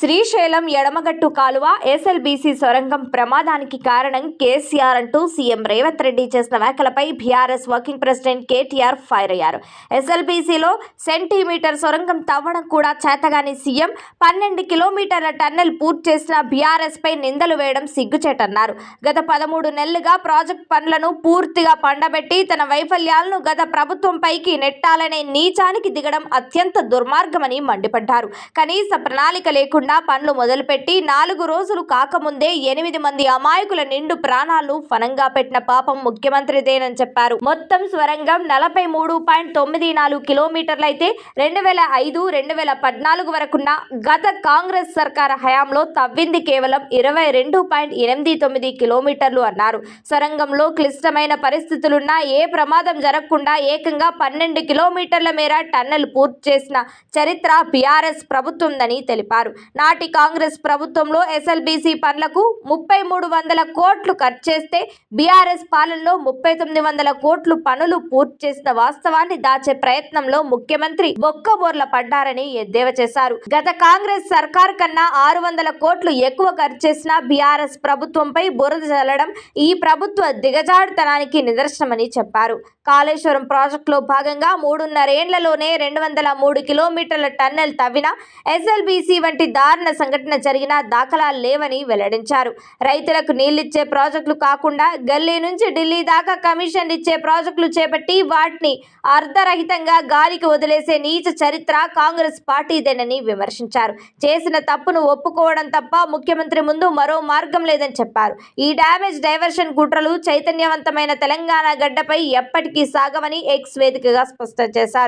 శ్రీశైలం ఎడమగట్టు కాలువ ఎస్ఎల్బీసీ సొరంగం ప్రమాదానికి కారణం కేసీఆర్ అంటూ సీఎం రేవంత్ రెడ్డి చేసిన వ్యాఖ్యలపై BRS working president KTR fire అయ్యారు. ఎస్ఎల్బీసీలో సెంటీమీటర్ సొరంగం తవ్వడం కూడా చేతగాని సీఎం పన్నెండు కిలోమీటర్ల టన్నెల్ పూర్తి చేసిన బీఆర్ఎస్పై నిందలు వేయడం సిగ్గుచేటన్నారు. గత పదమూడు నెలలుగా ప్రాజెక్ట్ పనులను పూర్తిగా పండబెట్టి తన వైఫల్యాలను గత ప్రభుత్వంపైకి నెట్టాలనే నీచానికి దిగడం అత్యంత దుర్మార్గమని మండిపడ్డారు. కనీస ప్రణాళిక లేకుండా పనులు మొదలుపెట్టి నాలుగు రోజులు కాకముందే ఎనిమిది మంది అమాయకుల నిండు ప్రాణాలు ఫనంగా పెట్టిన పాపం ముఖ్యమంత్రిదేనని చెప్పారు. మొత్తం స్వరంగం నలభై మూడు పాయింట్ తొమ్మిది నాలుగు కిలోమీటర్లైతే రెండు వేల ఐదు రెండు వేల పద్నాలుగు వరకున్న గత కాంగ్రెస్ సర్కార్ హయాంలో తవ్వింది కేవలం ఇరవై రెండు పాయింట్ ఎనిమిది తొమ్మిది కిలోమీటర్లు అన్నారు. సొరంగంలో క్లిష్టమైన పరిస్థితులున్నా ఏ ప్రమాదం జరగకుండా ఏకంగా పన్నెండు కిలోమీటర్ల మేర టన్నెల్ పూర్తి చేసిన చరిత్ర బీఆర్ఎస్ ప్రభుత్వందని తెలిపారు. నాటి కాంగ్రెస్ ప్రభుత్వంలో ఎస్ఎల్బీసీ పనులకు ముప్పై మూడు వందల కోట్లు ఖర్చు చేస్తే బీఆర్ఎస్ పాలనలో ముప్పై తొమ్మిది వందల కోట్లు పనులు పూర్తి చేసిన వాస్తవాన్ని దాచే ప్రయత్నంలో ముఖ్యమంత్రి బొక్కబోర్ల పడ్డారని ఎద్దేవా చేశారు. గత కాంగ్రెస్ సర్కార్ కన్నా ఆరు వందల కోట్లు ఎక్కువ ఖర్చు చేసిన బీఆర్ఎస్ ప్రభుత్వంపై బురద చల్లడం ఈ ప్రభుత్వ దిగజాడుతనానికి నిదర్శనమని చెప్పారు. కాళేశ్వరం ప్రాజెక్టులో భాగంగా మూడున్నరేండ్లలోనే రెండు వందల మూడు కిలోమీటర్ల టన్నెల్ తవ్విన ఎస్ఎల్బీసీ వంటి దా దారుణ సంఘటన జరిగిన దాఖలాలు లేవని వెల్లడించారు. రైతులకు నీళ్ళిచ్చే ప్రాజెక్టులు కాకుండా గల్లీ నుంచి ఢిల్లీ దాకా కమిషన్ ఇచ్చే ప్రాజెక్టులు చేపట్టి వాటిని అర్ధరహితంగా గాలికి వదిలేసే నీచ చరిత్ర కాంగ్రెస్ పార్టీదేనని విమర్శించారు. చేసిన తప్పును ఒప్పుకోవడం తప్ప ముఖ్యమంత్రి ముందు మరో మార్గం లేదని చెప్పారు. ఈ డ్యామేజ్ డైవర్షన్ కుట్రలు చైతన్యవంతమైన తెలంగాణ గడ్డపై ఎప్పటికీ సాగవని ఎక్స్ వేదికగా స్పష్టం చేశారు.